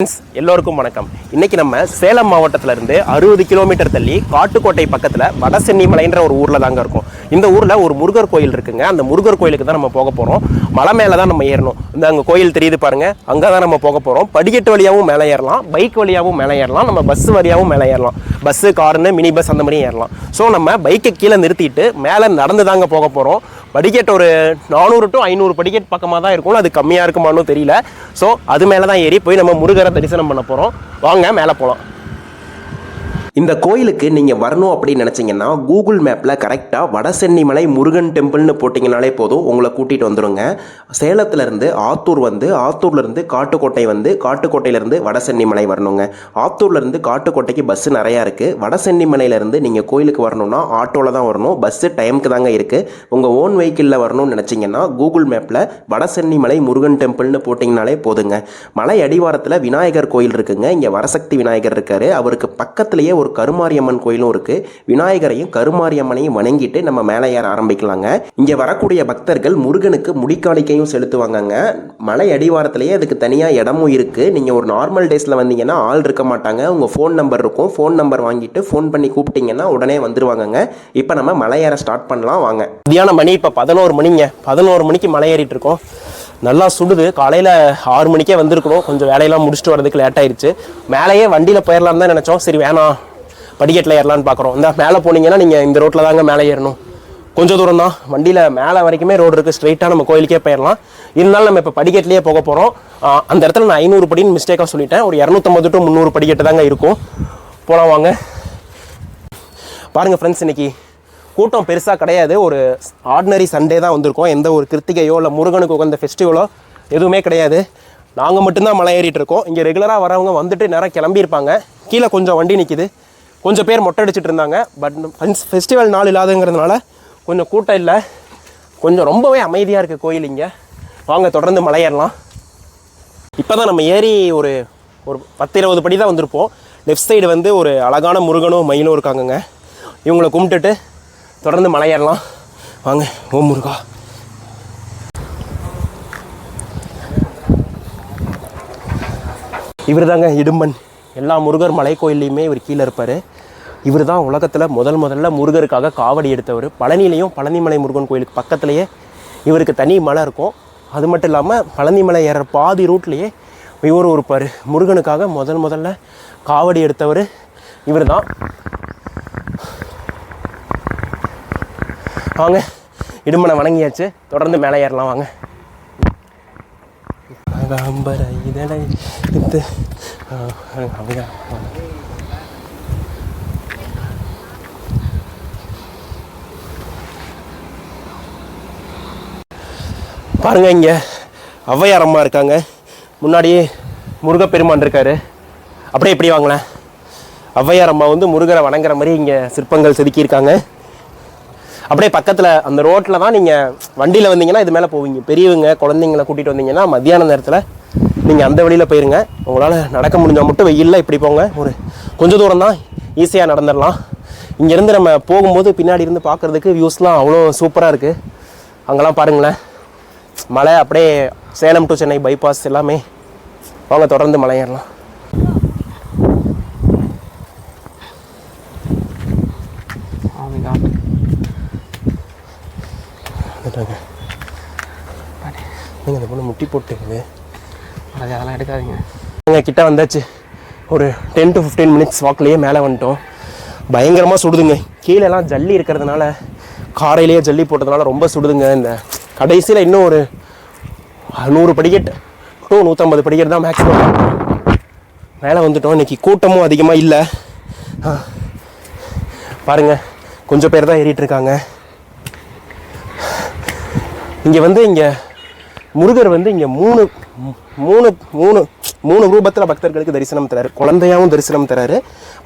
Friends எல்லோருக்கும் வணக்கம். இன்னைக்கு நம்ம சேலம் மாவட்டத்துல இருந்து அறுபது கிலோமீட்டர் தள்ளி காட்டுக்கோட்டை பக்கத்தில் வடசென்னிமலைன்ற ஒரு ஊரில் தாங்க இருக்கும். இந்த ஊரில் ஒரு முருகர் கோயில் இருக்குங்க. அந்த முருகர் கோயிலுக்கு தான் நம்ம போக போகிறோம் மலை மேலே தான் நம்ம ஏறணும். இந்த அங்கே கோயில் தெரியுது பாருங்கள் அங்கே தான் நம்ம போக போகிறோம் படிக்கட்டு வழியாகவும் மேலே ஏறலாம். பைக் வழியாகவும் மேலே ஏறலாம். நம்ம பஸ் வழியாகவும் மேலே ஏறலாம். பஸ்ஸு காருன்னு மினி பஸ் அந்த மாதிரியும் ஏறலாம். ஸோ நம்ம பைக்கை கீழே நிறுத்திட்டு மேலே நடந்து தாங்க போக போகிறோம் படிக்கட் ஒரு நானூறு டு ஐநூறு படிக்கட் பக்கமாக தான் இருக்கும் அது கம்மியாக இருக்குமான்னு தெரியல. ஸோ அது மேலே தான் ஏறி போய் நம்ம முருகரை தரிசனம் பண்ண போகிறோம் வாங்க மேலே போகலாம் இந்த கோயிலுக்கு நீங்கள் வரணும் அப்படின்னு நினச்சிங்கன்னா கூகுள் மேப்பில் கரெக்டாக வடசென்னிமலை முருகன் டெம்பிள்னு போட்டிங்கனாலே போதும். உங்களை கூட்டிகிட்டு வந்துடுங்க சேலத்துலேருந்து ஆத்தூர் வந்து ஆத்தூர்லேருந்து காட்டுக்கோட்டை வந்து காட்டுக்கோட்டையிலேருந்து வடசென்னிமலை வரணுங்க. ஆத்தூர்லேருந்து காட்டுக்கோட்டைக்கு பஸ்ஸு நிறையா இருக்குது வடசென்னிமலையிலேருந்து நீங்கள் கோயிலுக்கு வரணும்னா ஆட்டோவில் தான் வரணும். பஸ்ஸு டைமுக்கு தாங்க இருக்குது உங்கள் ஓன் வெஹிக்கிளில் வரணும்னு நினச்சிங்கன்னா கூகுள் மேப்பில் வடசென்னிமலை முருகன் டெம்பிள்னு போட்டிங்கனாலே போதுங்க. மலை அடிவாரத்தில் விநாயகர் கோயில் இருக்குங்க. இங்கே வரசக்தி விநாயகர் இருக்காரு. அவருக்கு பக்கத்துலேயே ஒரு கருமாரியம்மன் கோயிலும் இருக்குது விநாயகரையும் கருமாரியம்மனையும் வணங்கிட்டு நம்ம மேலே ஏற ஆரம்பிக்கலாங்க. இங்கே வரக்கூடிய பக்தர்கள் முருகனுக்கு முடிக்காணிக்கையும் செலுத்துவாங்கங்க. மலை அடிவாரத்திலேயே அதுக்கு தனியாக இடமும் இருக்குது நீங்கள் ஒரு நார்மல் டேஸில் வந்தீங்கன்னா ஆள் இருக்க மாட்டாங்க. உங்கள் ஃபோன் நம்பர் இருக்கும். ஃபோன் நம்பர் வாங்கிட்டு ஃபோன் பண்ணி கூப்பிட்டீங்கன்னா உடனே வந்துருவாங்கங்க. இப்போ நம்ம மலை ஏற ஸ்டார்ட் பண்ணலாம். வாங்க. மதியானம் மணி இப்போ பதினோரு மணிங்க. பதினோரு மணிக்கு மலை ஏறிட்டு இருக்கோம். நல்லா சுடுது. காலையில் ஆறு மணிக்கே வந்திருக்கணும். கொஞ்சம் வேலையெல்லாம் முடிச்சுட்டு வரதுக்கு லேட் ஆயிடுச்சு மேலேயே வண்டியில் போயிடலாம் தான் நினச்சோம். சரி வேணாம் படிக்கட்டில் ஏறலான்னு பார்க்குறோம் இந்த மேலே போனீங்கன்னா நீங்கள் இந்த ரோட்டில் தாங்க மேலே ஏறணும். கொஞ்சம் தூரம் தான். வண்டியில் மேலே வரைக்குமே ரோடு இருக்குது ஸ்ட்ரைட்டாக நம்ம கோயிலுக்கே போயிடலாம் இருந்தாலும் நம்ம இப்போ படிக்கட்டிலேயே போக போகிறோம் அந்த இடத்துல நான் ஐநூறு படின்னு மிஸ்டேக்காக சொல்லிட்டேன். ஒரு இரநூத்தம்பது டு முந்நூறு படிக்கட்டு தாங்க இருக்கும். போகலாம் வாங்க. பாருங்கள் ஃப்ரெண்ட்ஸ் இன்னைக்கு கூட்டம் பெருசாக கிடையாது. ஒரு ஆர்டினரி சண்டே தான் வந்திருக்கோம். எந்த ஒரு கிருத்திகையோ இல்லை முருகனுக்கு உகந்த ஃபெஸ்டிவலோ எதுவுமே கிடையாது. நாங்கள் மட்டும்தான் மலை ஏறிட்டு இருக்கோம். இங்கே ரெகுலராக வரவங்க வந்துட்டு நேரம் கிளம்பியிருப்பாங்க. கீழே கொஞ்சம் வண்டி நிற்கிது கொஞ்சம் பேர் மொட்டை அடிச்சிட்டு இருந்தாங்க பட் ஃபெஸ்டிவல் நாள் இல்லாதங்கிறதுனால கொஞ்சம் கூட்டம் இல்லை. கொஞ்சம் ரொம்பவே அமைதியாக இருக்குது கோயில் இங்கே. வாங்க தொடர்ந்து மலை ஏறலாம். இப்போ தான் நம்ம ஏறி ஒரு ஒரு பத்து இருபது படி தான் வந்திருப்போம். லெஃப்ட் சைடு வந்து ஒரு அழகான முருகனும் மயிலும் இருக்காங்கங்க. இவங்களை கும்பிட்டுட்டு தொடர்ந்து மலை ஏறலாம் வாங்க ஓம் முருகா. இவர் தாங்க இடும்பன். எல்லா முருகர் மலை கோயில்லையுமே இவர் கீழே இருப்பார். இவர் தான் உலகத்தில் முதல் முதல்ல முருகருக்காக காவடி எடுத்தவர். பழனிலையும் பழனிமலை முருகன் கோயிலுக்கு பக்கத்துலேயே இவருக்கு தனி மலை இருக்கும். அது மட்டும் இல்லாமல் பழனிமலை ஏற பாதி ரூட்லேயே இவரும் இருப்பார். முருகனுக்காக முதல் முதல்ல காவடி எடுத்தவர் இவர் தான் வாங்க. இடுமனை வணங்கியாச்சு. தொடர்ந்து மேலே ஏறலாம் வாங்க. அகம்பர இதழை இது பாருங்க இங்கே ஔவையார் அம்மா இருக்காங்க. முன்னாடியே முருகப்பெருமான் இருக்காரு. அப்படியே இப்படி வாங்களேன்? ஔவையார் அம்மா வந்து முருகரை வணங்குற மாதிரி இங்கே சிற்பங்கள் செதுக்கியிருக்காங்க. அப்படியே பக்கத்தில் அந்த ரோட்டில் தான் நீங்கள் வண்டியில் வந்தீங்கன்னா இது மேலே போவீங்க. பெரியவங்க குழந்தைங்கள கூட்டிகிட்டு வந்தீங்கன்னா மத்தியான நேரத்தில் நீங்கள் அந்த வழியில் போயிருங்க. உங்களால் நடக்க முடிஞ்சால் மட்டும் வெயிலில் இப்படி போங்க. ஒரு கொஞ்சம் தூரம் தான் ஈஸியாக நடந்துடலாம். இங்கேருந்து நம்ம போகும்போது பின்னாடி இருந்து பார்க்குறதுக்கு வியூஸ்லாம் அவ்வளோ சூப்பராக இருக்குது அங்கெல்லாம் பாருங்களேன். மலை அப்படியே சேலம் டு சென்னை பைபாஸ் எல்லாமே. வாங்க தொடர்ந்து மலை ஏறலாம் வந்துட்டாங்க நீங்கள் இந்த பொண்ணு முட்டி போட்டுக்குது அது அதெல்லாம் எடுக்காதீங்க. நாங்கள் கிட்ட வந்தாச்சு. ஒரு டென் டு ஃபிஃப்டீன் மினிட்ஸ் வாக்லேயே மேலே வந்துட்டோம். பயங்கரமாக சுடுதுங்க. கீழெல்லாம் ஜல்லி இருக்கிறதுனால காரையிலேயே ஜல்லி போட்டதுனால ரொம்ப சுடுதுங்க இந்த கடைசியில் இன்னும் ஒரு நூறு படிக்கட்டு. டூ நூற்றம்பது படிக்கட்டு தான் மேக்ஸிமம் மேலே வந்துட்டோம். இன்னைக்கு கூட்டமும் அதிகமாக இல்லை. ஆ. பாருங்க. கொஞ்சம் பேர் தான் ஏறிட்டு இருக்காங்க. இங்கே வந்து இங்கே முருகர் வந்து இங்கே மூணு மூணு மூணு மூணு ரூபத்தில் பக்தர்களுக்கு தரிசனம் தராரு. குழந்தையாவும் தரிசனம் தராரு.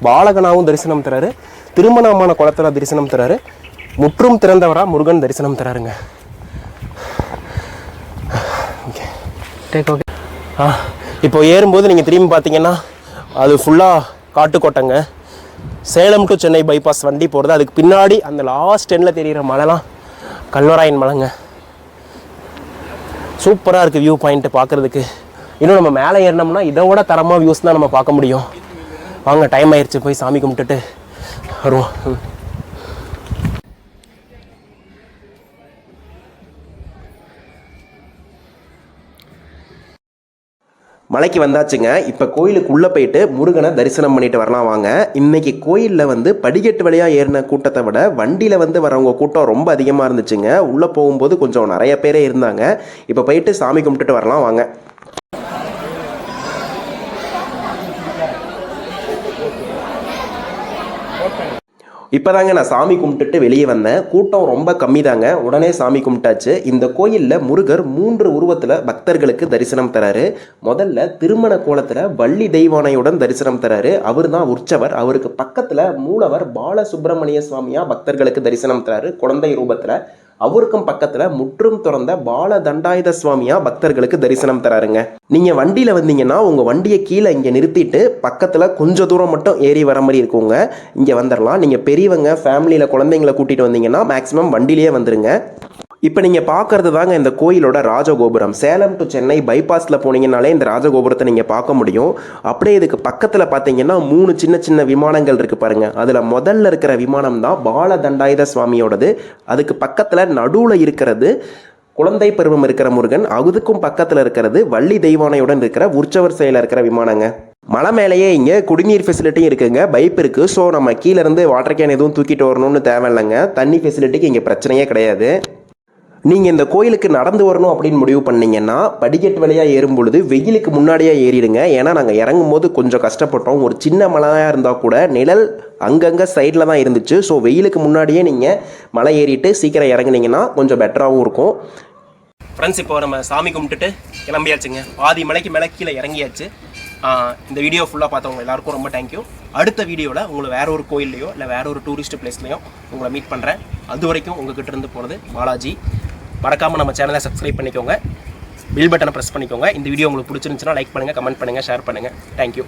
பாலகனாவும் தரிசனம் தராரு. திருமணமான குளத்துல தரிசனம் தராரு. முற்றும் திறந்தவரா முருகன் தரிசனம் தராருங்க. ஓகே. டேக் ஓகே ஆ இப்போ ஏறும்போது நீங்கள் திரும்பி பார்த்தீங்கன்னா அது ஃபுல்லாக காட்டுக்கோட்டைங்க. சேலம் டு சென்னை பைபாஸ் வண்டி போகிறது அதுக்கு பின்னாடி அந்த லாஸ்ட் எண்டில் தெரிகிற மலைலாம் கல்வராயன் மலைங்க. சூப்பராக இருக்குது வியூ பாயிண்ட்டு பார்க்குறதுக்கு இன்னும் நம்ம மேலே ஏறினோம்னா இதை விட தரமாக வியூஸ் தான் நம்ம பார்க்க முடியும். வாங்க டைம் ஆயிடுச்சு போய் சாமி கும்பிட்டுட்டு வருவோம். மலைக்கு வந்தாச்சுங்க. இப்போ கோயிலுக்குள்ளே போயிட்டு முருகனை தரிசனம் பண்ணிட்டு வரலாம் வாங்க. இன்னைக்கு கோயிலில் வந்து படிக்கட்டு வழியாக ஏறின கூட்டத்தை விட வண்டியில் வந்து வரவங்க கூட்டம் ரொம்ப அதிகமாக இருந்துச்சுங்க. உள்ளே போகும்போது கொஞ்சம் நிறைய பேரே இருந்தாங்க. இப்போ போயிட்டு சாமி கும்பிட்டுட்டு வரலாம் வாங்க. இப்போ தாங்க நான் சாமி கும்பிட்டுட்டு வெளியே வந்தேன். கூட்டம் ரொம்ப கம்மி தாங்க உடனே சாமி கும்பிட்டாச்சு. இந்த கோயிலில் முருகர் மூன்று உருவத்தில் பக்தர்களுக்கு தரிசனம் தராரு. முதல்ல திருமண கோலத்தில் வள்ளி தெய்வானையுடன் தரிசனம் தராரு. அவர் தான் உற்சவர். அவருக்கு பக்கத்தில் மூலவர் பாலசுப்பிரமணிய சுவாமியாக பக்தர்களுக்கு தரிசனம் தராரு. குழந்தை ரூபத்தில். அவருக்கும் பக்கத்துல முற்றும் துறந்த பால தண்டாயுத சுவாமியா பக்தர்களுக்கு தரிசனம் தராருங்க. நீங்க வண்டியில வந்தீங்கன்னா உங்க வண்டியை கீழே இங்க நிறுத்திட்டு பக்கத்துல கொஞ்ச தூரம் மட்டும் ஏறி வர மாதிரி இருக்குங்க. இங்க வந்துடலாம் நீங்க பெரியவங்க ஃபேமிலியில குழந்தைங்களை கூட்டிட்டு வந்தீங்கன்னா மேக்சிமம் வண்டியிலேயே வந்துருங்க. இப்போ நீங்கள் பார்க்கறது தாங்க இந்த கோயிலோட ராஜகோபுரம். சேலம் டு சென்னை பைபாஸில் போனீங்கனாலே இந்த ராஜகோபுரத்தை நீங்கள் பார்க்க முடியும். அப்படியே இதுக்கு பக்கத்தில் பார்த்தீங்கன்னா மூணு சின்ன சின்ன விமானங்கள் இருக்குது பாருங்கள் அதில் முதல்ல இருக்கிற விமானம் தான் பால தண்டாயுத சுவாமியோடது. அதுக்கு பக்கத்தில் நடுவில் இருக்கிறது குழந்தை பருவம் இருக்கிற முருகன். அதுக்கும் பக்கத்தில் இருக்கிறது வள்ளி தெய்வானையுடன் இருக்கிற உற்சவர் செயலில் இருக்கிற விமானங்க. மலை மேலேயே இங்கே குடிநீர் ஃபெசிலிட்டியும் இருக்குங்க. பைப் இருக்குது ஸோ நம்ம கீழேருந்து வாட்டர் கேன் எதுவும் தூக்கிட்டு வரணும்னு தேவையில்லைங்க. தண்ணி ஃபெசிலிட்டிக்கு இங்கே பிரச்சனையே கிடையாது. நீங்கள் இந்த கோயிலுக்கு நடந்து வரணும் அப்படின்னு முடிவு பண்ணீங்கன்னா படிக்கட்டு வழியாக ஏறும் பொழுது வெயிலுக்கு முன்னாடியே ஏறிடுங்க. ஏன்னா நாங்கள் இறங்கும் போது கொஞ்சம் கஷ்டப்பட்டோம். ஒரு சின்ன மலையாக இருந்தால் கூட நிழல் அங்கங்கே சைடில் தான் இருந்துச்சு. ஸோ வெயிலுக்கு முன்னாடியே நீங்கள் மலை ஏறிட்டு சீக்கிரம் இறங்குனீங்கன்னா கொஞ்சம் பெட்டராகவும் இருக்கும். ஃப்ரெண்ட்ஸ் இப்போ நம்ம சாமி கும்பிட்டுட்டு கிளம்பியாச்சுங்க. பாதி மலைக்கு மேலே கீழே இறங்கியாச்சு. இந்த வீடியோ ஃபுல்லாக பார்த்தவங்க எல்லாருக்கும் ரொம்ப தேங்க்யூ அடுத்த வீடியோவில் உங்களை வேற ஒரு கோயில்லையோ இல்லை வேற ஒரு டூரிஸ்ட் பிளேஸ்லையோ உங்களை மீட் பண்ணுறேன் அது வரைக்கும் உங்ககிட்ட இருந்து போகிறது பாலாஜி. மறக்காமல் நம்ம சேனலை சப்ஸ்கிரைப் பண்ணிக்கோங்க. பில் பட்டனை ப்ரெஸ் பண்ணிக்கோங்க. இந்த வீடியோ உங்களுக்கு பிடிச்சிருந்துச்சுன்னா லைக் பண்ணுங்கள் கமெண்ட் பண்ணுங்கள் ஷேர் பண்ணுங்கள் தேங்க்யூ